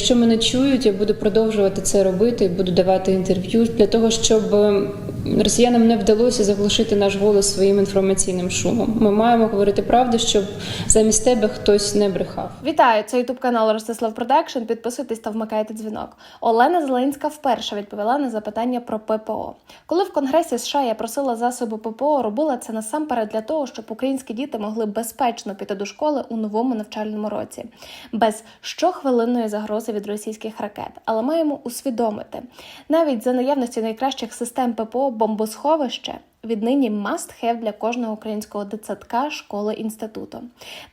Якщо мене чують, я буду продовжувати це робити, буду давати інтерв'ю для того, щоб росіянам не вдалося заглушити наш голос своїм інформаційним шумом. Ми маємо говорити правду, щоб замість тебе хтось не брехав. Вітаю! Це ютуб канал Ростислав Продакшн. Підписуйтесь та вмикайте дзвінок. Олена Зеленська вперше відповіла на запитання про ППО. Коли в Конгресі США я просила засоби ППО, робила це насамперед для того, щоб українські діти могли безпечно піти до школи у новому навчальному році, без щохвилинної загрози від російських ракет. Але маємо усвідомити, навіть за наявності найкращих систем ППО бомбосховище віднині must have для кожного українського дитсадка, школи, інституту.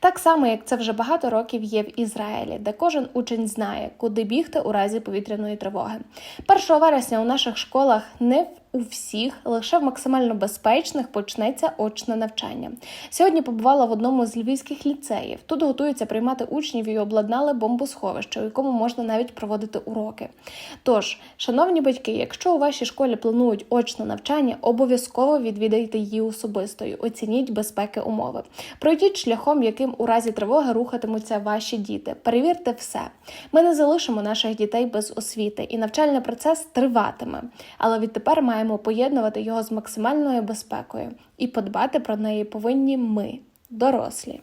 Так само, як це вже багато років є в Ізраїлі, де кожен учень знає, куди бігти у разі повітряної тривоги. 1 вересня у наших школах не у всіх, лише в максимально безпечних почнеться очне навчання. Сьогодні побувала в одному з львівських ліцеїв. Тут готуються приймати учнів і обладнали бомбосховище, у якому можна навіть проводити уроки. Тож, шановні батьки, якщо у вашій школі планують очне навчання, обов'язково відвідайте її особистою, оцініть безпеки умови. Пройдіть шляхом, яким у разі тривоги рухатимуться ваші діти. Перевірте все. Ми не залишимо наших дітей без освіти, і навчальний процес триватиме. Але відтепер маємо поєднувати його з максимальною безпекою і подбати про неї повинні ми, дорослі.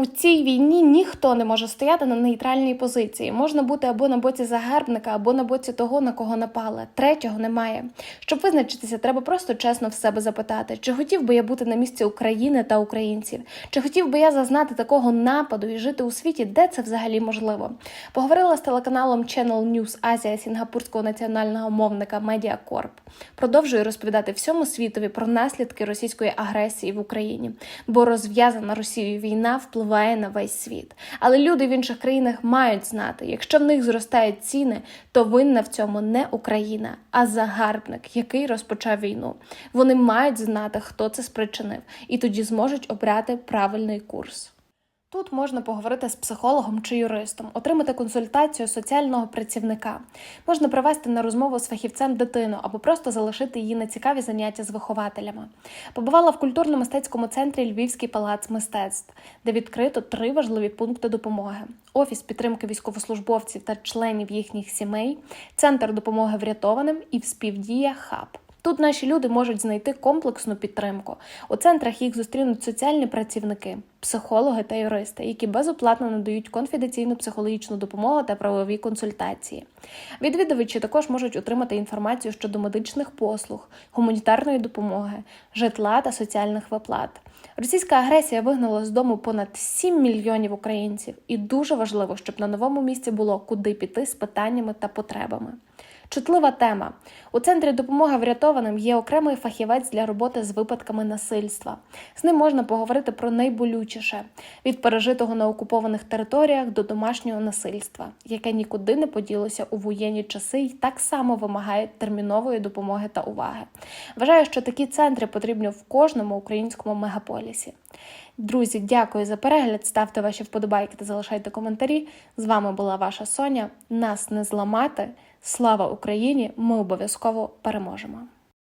У цій війні ніхто не може стояти на нейтральній позиції. Можна бути або на боці загарбника, або на боці того, на кого напали. Третього немає. Щоб визначитися, треба просто чесно в себе запитати, чи хотів би я бути на місці України та українців, чи хотів би я зазнати такого нападу і жити у світі, де це взагалі можливо. Поговорила з телеканалом Channel News Азія сінгапурського національного мовника Mediacorp. Продовжую розповідати всьому світові про наслідки російської агресії в Україні, бо розв'язана Росією війна впливає на весь світ. Але люди в інших країнах мають знати, якщо в них зростають ціни, то винна в цьому не Україна, а загарбник, який розпочав війну. Вони мають знати, хто це спричинив, і тоді зможуть обрати правильний курс. Тут можна поговорити з психологом чи юристом, отримати консультацію соціального працівника. Можна привести на розмову з фахівцем дитину або просто залишити її на цікаві заняття з вихователями. Побувала в культурно-мистецькому центрі Львівський палац мистецтв, де відкрито три важливі пункти допомоги: офіс підтримки військовослужбовців та членів їхніх сімей, центр допомоги врятованим і співдія хаб. Тут наші люди можуть знайти комплексну підтримку. У центрах їх зустрінуть соціальні працівники, психологи та юристи, які безоплатно надають конфіденційну психологічну допомогу та правові консультації. Відвідувачі також можуть отримати інформацію щодо медичних послуг, гуманітарної допомоги, житла та соціальних виплат. Російська агресія вигнала з дому понад 7 мільйонів українців, і дуже важливо, щоб на новому місці було куди піти з питаннями та потребами. Чутлива тема у центрі допомоги врятованим є окремий фахівець для роботи з випадками насильства. З ним можна поговорити про найболючіше від пережитого на окупованих територіях до домашнього насильства, яке нікуди не поділося у воєнні часи і так само вимагає термінової допомоги та уваги. Вважаю, що такі центри потрібні в кожному українському мегаполісі. Друзі, дякую за перегляд. Ставте ваші вподобайки та залишайте коментарі. З вами була ваша Соня. Нас не зламати. Слава Україні! Ми обов'язково переможемо!